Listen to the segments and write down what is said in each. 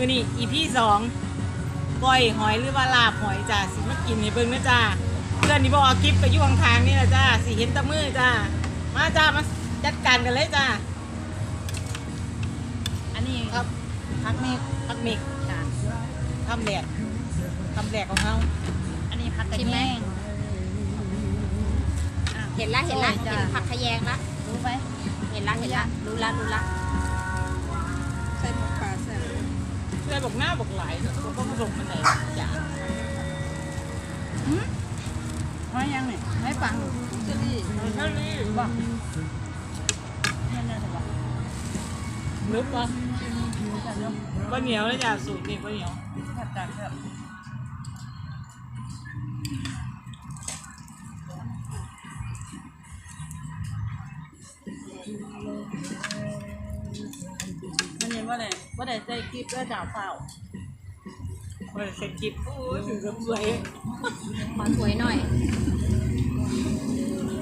มือนี่อีพี่สองก้อยหอยหรือว่าลาบหอยจ้าสิมากินให้เบิ่งนะจ้าเพื่อนนี่บอกเอาคลิปไปอยู่ข้างทางนี่แหละจ้าสิเห็นแตะมือจ้ามาจ้ามาจัดการกันเลยจ้าอันนี้ครับพักเมฆพักเมกจ้ะทำแหลกทำแหลกของเขาอันนี้พักกระชิมไหแยมงอะเห็นละเห็นละโอ้ยจ้ะเห็นผักขะแยงละรู้ไหมเห็นละเห็นละรู้ละรู้ละ พื่อนบอกหน้าบอกหลายผมก็ผสมมันไหนจ้าเพราะยังเนี่ยไม่ฟังจะดีเท่านี้บอกเนี่ยเนี่ยบอกลึกปะจะเริ่มบะเหนียวเลยจ้าสูตรนี่บะเหนียวแค่จากแบบมันยังว่าอะไร ว่าได้ใจกิ๊บแล้วจ่าเปล่าเปิดเสร็จกิบโอ้ยถึงกับสวยขอสวยหน่อย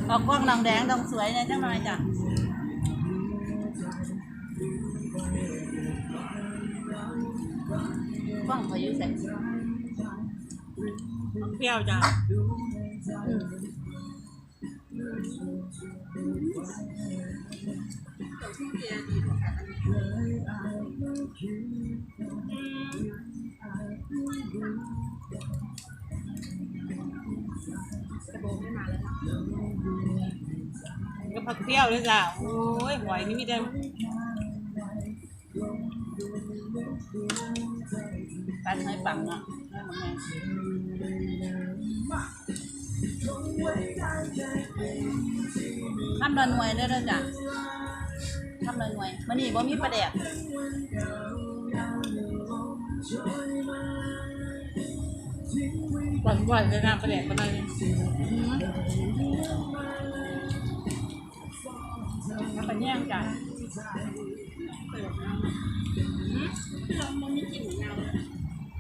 ออกกล้องดองแดงดองสวยเนี่ยจังหน่อยจ้ะกล้องพายุเสร็จเปรี้ยวจ้าก็ผักเปรี้ยวเลยจ้ะโอ้ยหอยนี่มี แต่การให้ปังอะทำระหน่วยได้แล้วจ้ะ ทำระหน่วยมันนี่บ่มีประเดกหวานหวานๆเลยนะประเด็กประมาณนี้มันเป็นแย่งจ้ะ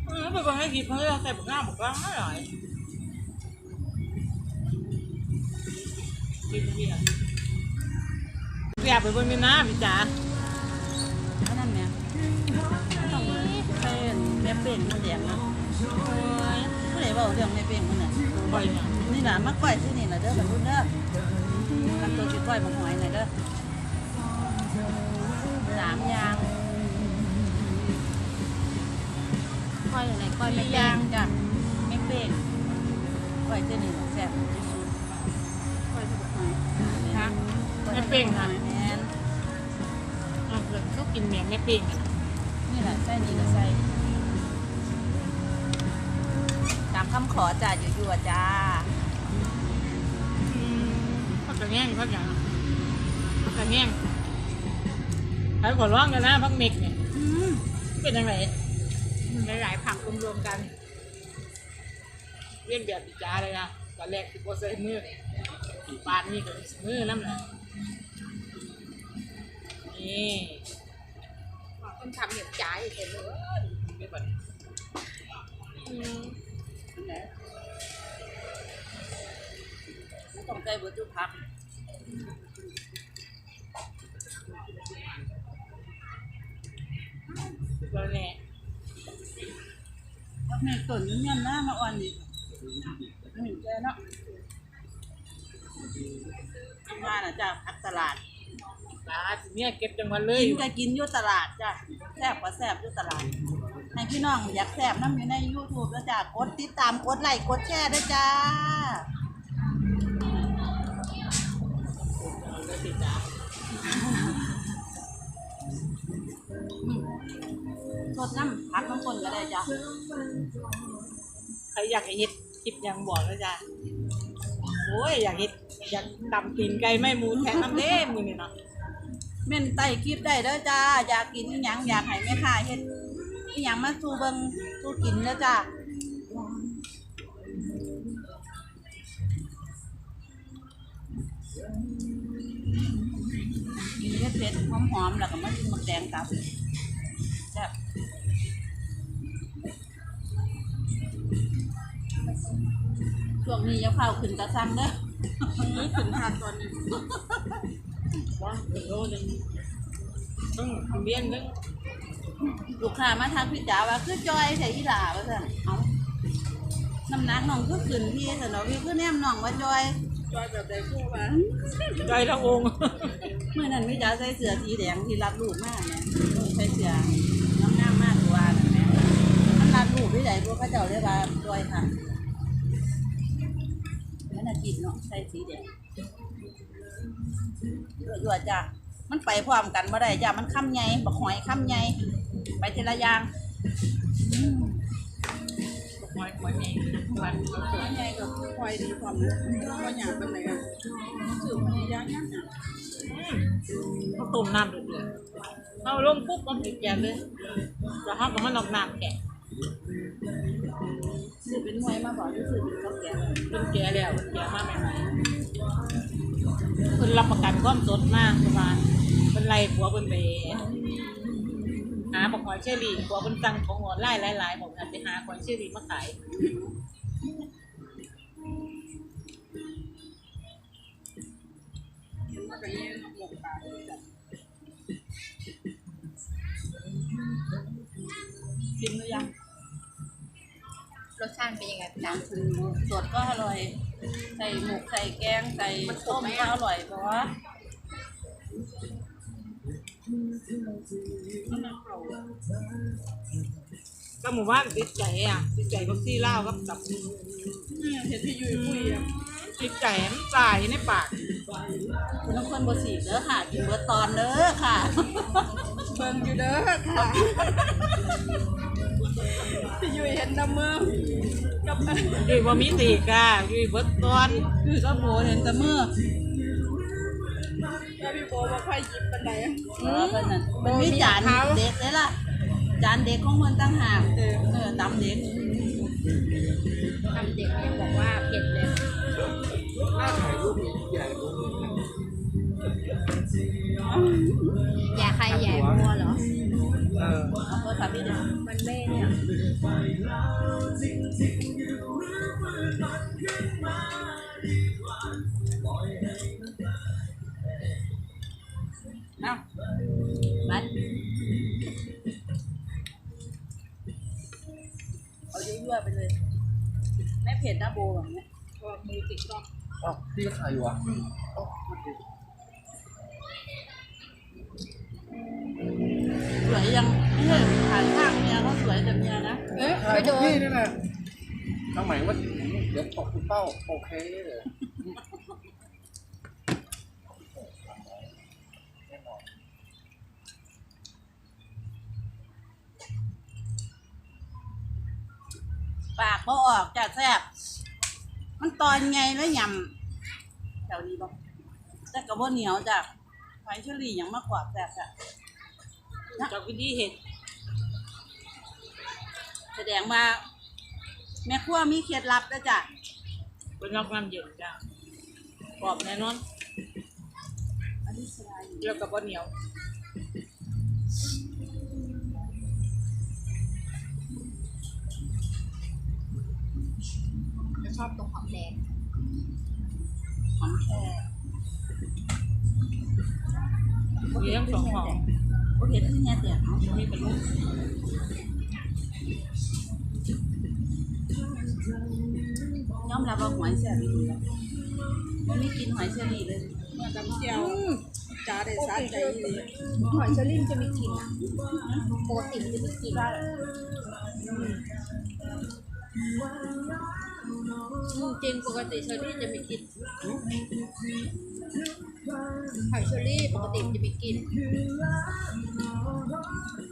เออเป็นคนให้กินเพราะเราใส่บุกหน้าบุกล่างไม่หรอยกินเบียร์ เบียร์ไปบนมีน้ำพี่จ๋าอันนั้นเนี่ยต้องเป็นแม่เป่งมันแดงนะผู้ใดบอกเรื่องแม่เป่งมันน่ะบ่อยเนี่ยนี่ล่ะมาก้อยที่นี่ล่ะเด้อบรรลุเด้อกันตัวสิก้อยมาหอยหน่อยเด้อสามอย่างก้อยอะไรก้อยก้อยไม่ไม่แดย่างจ้ะไม่เป้งก้อยที่นี่แซ่บที่สุดก้อยที่หอย ฮะไม่เป้งค่ะแม่นอะเราก็กินเมียงไม่เป้งอะนี่แหละใส่นี่ก็ใส่ตามคำขอจ้าอยู่ๆจ้าอืมพักกระแง่งพักอย่างพักกระแง่งใครขอร้องกันนะพักเมกเนี่ยอืมเป็นยังไงหลายๆผักรวมๆกันเรียนแบบพี่จ๋าเลยนะตอนแรกคือโปรเซสมือ ปาดนี่ก็มือน้ำนะนี่ต้องทำเหยียบจ่ายเห็นเลยไม่บัดต้องใส่เบอร์ทุกพักแล้วแน่แม่ต้นนี้เนี่ยนะมาอ่อนนี่นี่แกเนาะมาน่ะ จ้าพักตลาดปาดเนี่ยเก็บจังหวัดเลยกินก็กินอยู่ตลาดจ้ะแซ่บก็แซ่บอยู่ตลาดให้พี่น้องอยากแซ่บน้ำอยู่ใน YouTube แล้วจ้ะกดติดตามกดไลค์กดแชร์ด้วยจ้าเลยสิจ๋าสดน้ำพักน้ำคนก็ได้จ้ะใครอยากให้เฮ็ดคลิปยังบอกเลยจ้ะโอ้ยอยากเฮ็ด อยากดำตีนไก่ไม่หมูแทงน้ำเด้มือนี่เนาะเม่นไต่คลิปได้เด้อจ้า อยากกินอหยังอยากให้แม่ค้าเฮ็ดอหยังมาสู่เบิ่งสู่กินเด้อจ้ากินเผ็ดๆหอมๆแล้วก็มากินหมักแดงตับแซ่บช่วงนี้อย่าเผาขึ้นกระซังเด้อ ขึ้นทานตอนนี้ว่าเป็นโลนึงต้องเบี้ยนนึงลูกค้ามาทางพี่จ๋าว่าคือจอยใส่อีหลาว่าซั่นเอาน้ำหนักน้องก็ขึ้นพี่แต่เนาะพี่คือแนมน้องว่าจอยจอยแบบใดคือว่าใจละองค์เมื่อนั้นพี่จ๋าใส่เสื้อสีแดงที่รัดรูปมากเนี่ยใส่เสื้อน้ำงามมากกว่านั่นแหละมันรัดรูปที่ไหนพวกเขาเจ้าเรียกว่าจอยค่ะนั่นน่ะ กินเนาะใส่สีแดงยั่วๆจ้ะมันไปพร้อมกันบ่ได้จ้ะมันค้ำใหญ่บักหอยค้ำใหญ่ไปทีละอย่างหอยหอยแมงวันค้ำใหญ่กับหอยดีความนะก็อยากเป็นไหนอะสื่อพยายามยังอะเขาต้มน้ำเดือดๆเอาลงปุ๊บมันติดแกนเลยแล้วเขาก็มันออกน้ำแกะสื่ อเป็นหวยมาบอกที่สื่อเป็นกับแกเป็นแกะแล้วเป็นแกะมากใหม่ๆเพิ่นรับประกันความสดมากประมาณเป็นไรผัวเป็นไปหาบอกหอยเชอรี่ผัวเป็นสั่งของหัวไล่หลายๆบอกกันไปหาหอยเชอรี่มาขายมันก็ยังหมกปากกินหรือยัง รสชาติเป็นยังไงพี่จ๋าคือสดก็อร่อย ใส่หมกใส่แกงใส่ต้มก็อร่อยเพราะว่ามันน่าเข่าก็หมู่บ้านติดใจอะติดใจก็ซี่เหล้ากับตับเนี่ยเห็นพี่ยุ้ยคุยอะติดใจมันตายในปากคุณต้องคนบสีเด้อค่ะกินเบอร์ตอนเด้อค่ะเบิ่งอยู่เด้อค่ะ พี่ยุ้ยเห็นน้ำมือกับยุยบ่มีตีกอะยุยเบิดตอนคือก็โบเห็นแต่มือแล้วพี่โบมาค่อยหยิบปันไหนเออเป็นนั่นมันมีจานเด็กเลยล่ะ จานเด็กของมันตั้งหากเออเออตำเด็กทำเด็กยังบอกว่าเผ็ดเลยอย่าใครแย่มัวเหรอเออเอาโทรศัพท์พี่เด็กมั บัดเอายั่วๆไปเลย ไม่เผ็ดนะโบแบบเนี้ยก็มือติดต้องอ้าวพี่ก็ถ่ายอยู่อะสวยยังไม่ใช่ถ่ายข้างเมียเขาสวยแต่เมียนะ เอ๊ะถ่าไปยโดน พี่นี่แหละทางใหม่ว่าเดี๋ยวตกคุณเป้า โอเคปาก เขาออกจากแซ่บมันตอนไงแล้วยำแถวนี้บอกแต่กระบอกเหนียวจากหอยเชอรี่ยังมากกว่าแซ่บอะจากวิธีเห็ด แสดงว่า แม่ครัวมีเคล็ดลับนะจ๊ะเป็นนอกน้ำเย็นจ้ะกรอบแน่นอนอันนี้สบายเกี่ยวกับบ่เหนียว จะชอบตรงหอมแดงหอมแค่มีทั้งสองห่อโอเคที่เนี่ยเดี๋ยวเอามีเป็นลูกยอมรับว่าหอยแซ่บดีแล้วมันไม่กินหอยเชอรี่เลยมากับเจียวจ้าได้สาใจดีหอยเชอรี่มันจะมีกลิ่นอะปกติมันจะมีกลิ่นอืม จริงปกติเชอรี่จะมีกลิ่นหอยเชอรี่ปกติมันจะมีกลิ่น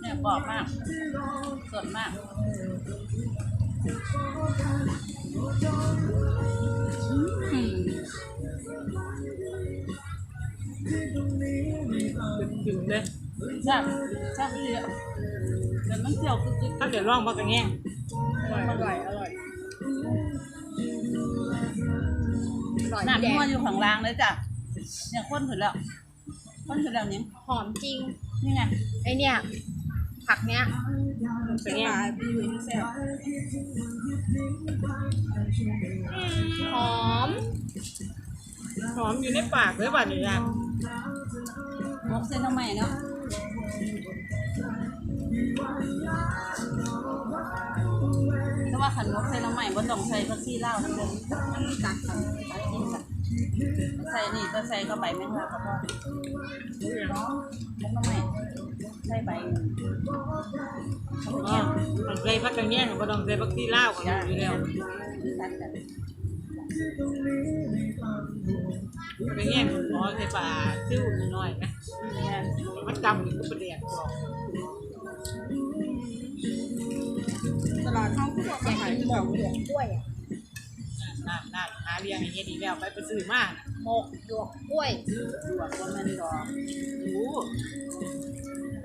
เนี่ยกรอบมากสดมากอืมถึงเลยแซ่บแซ่บดีอะแต่มันเปรี้ยวคือถ้าเกิดร่องมากระแง่งอร่อยอร่อย ร่อยอร่อยน้ำแดนัวงอยู่ข้างล่างเลยจ้ะเนี่ยข้นขึ้นแล้วข้นขึ้นแล้วนี่หอมจริง นี่ไงไอเนี่ย ผักเนี้ยกระปแง่งลาพี่ยุ้ยแซ่บหอม หอมอยู่ในปากเลยว่ะนี่นะมกเส้นทำไมเนาะแต่ว่าขันนกใส่น้ำใหม่บ่ต้องใส่ผักชีลาวนั่นเองมันตัดกันตัดกินกัน ใส่นี่ก็ใส่ก็ใบแมงลักก็พอแล้วน้ำใหม่ใส่ใบหนึ่งอ๋อมันใส่พักกันแย่งก็ต้องใส่พักที่เล่าวกันอยู่แล้วตัดกันแย่งหมอใส่ปลาซิ่วหน่อยนะมันจำอยู่ประเดี๋ยวบอกตลาดห้องผู้บอกอยากขายกินหมกหยวกกล้วยอะ น่าน่าหาเรียงอย่างเงี้ยดีแล้วไปไปซื้อมาหมกหยวกกล้วยดวกว่ามันดอกโอ้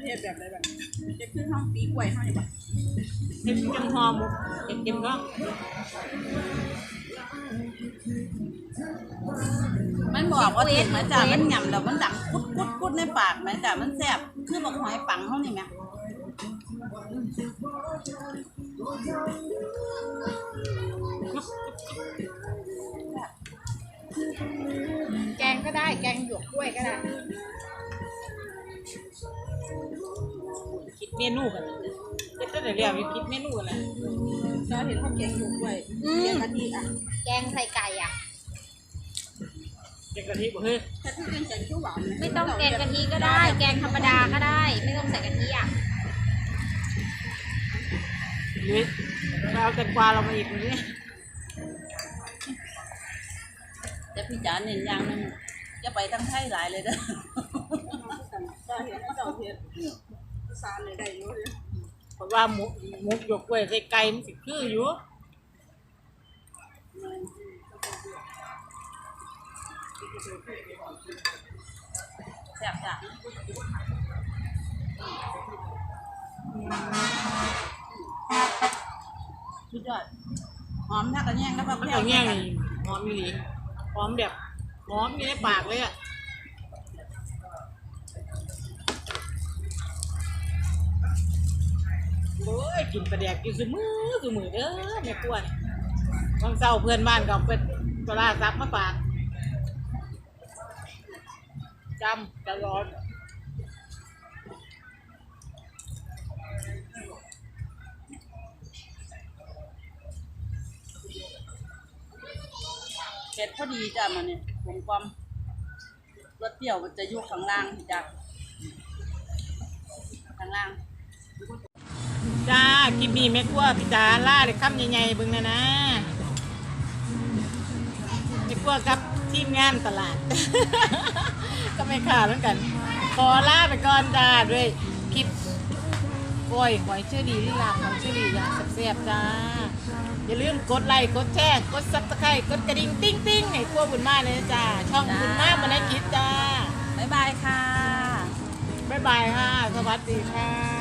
เฮ็ดแบบไรแบบจะขึ้นห้องปีกล้วยห้องนี่ปะเห็ดจังหอมเห็ดเก็มันบอกว่าติดนะจ๊ะมันหยำแล้วมันดังกุดกุดกุดในปากไหมจ๊ะมันแซ่บคือบอกหอยปังเขานี่ไหม แกงก็ได้ แกงหยวกกล้วยก็ได้ คิดเมนูกันเจ็ดตั้งแต่เรียกคิดเมนูกันแหละเราเห็นข้าวแกงอยู่กล้วยแกงกะทิอะ แกงใส่ไก่อะเจ็ดกะทิบอกเฮ้ยแต่ที่เป็นแกงเขียวหวานไม่ต้องแกงกะทิก็ได้ แกงธรรมดาก็ได้ ไม่ต้องใส่กะทิอะหรือเราเอาแตงกวาเรามาอีกตรง พี่จ๋าเน้นอย่างหนึงจะไปทั้งไทยหลายเลยเด้อเราเห็นเขาเจ้าเห็ดซานเลยได้อยู่เลยเพราะว่าหมุกหมุกหยกกล้วยใส่ไก่มันสิคืออยู่แซ่บจ้ะสุดยอดหอมถ้ากระแยงแล้วก็มันแค่เอาแง่นี่หอมมีหลี หอมแบบหอมอยู่ในปากเลยอะโอ้ยกินปลาแดกกินสมือสมือเด้อแม่กวนบางเศร้าเพื่อนบ้านก็เอาเป็นปลาซับมาปากจำจะรอน็ดพอดีจ้ะมันนี่ยผมความรสเปรี้ยวมันจะอยู่ข้างล่างจ้ะข้างล่าง จ้าคลิปนี้แม่กลัวพี่จ๋าล่าเลยคำใหญ่ๆเบิ่งนะนะแม่กลัวกับทีมงานตลาด ก็ไม่ขาดเหมือนกัน ขอล่าไปก่อนจ้าด้วยคลิป กล้อยหอยเชอรี่ลีลาหอยเชอรี่อย่างแซ่บๆจ้า อย่าลืมกดไลค์กดแชร์กดซับสไครต์กดกระดิ่งติ้งติ้งให้กลัวบุญมากเลยนะจ้าช่องบุญมากมาได้คิดจ้าบ๊ายบายค่ะ บ๊ายบายค่ะ สวัสดีค่ะ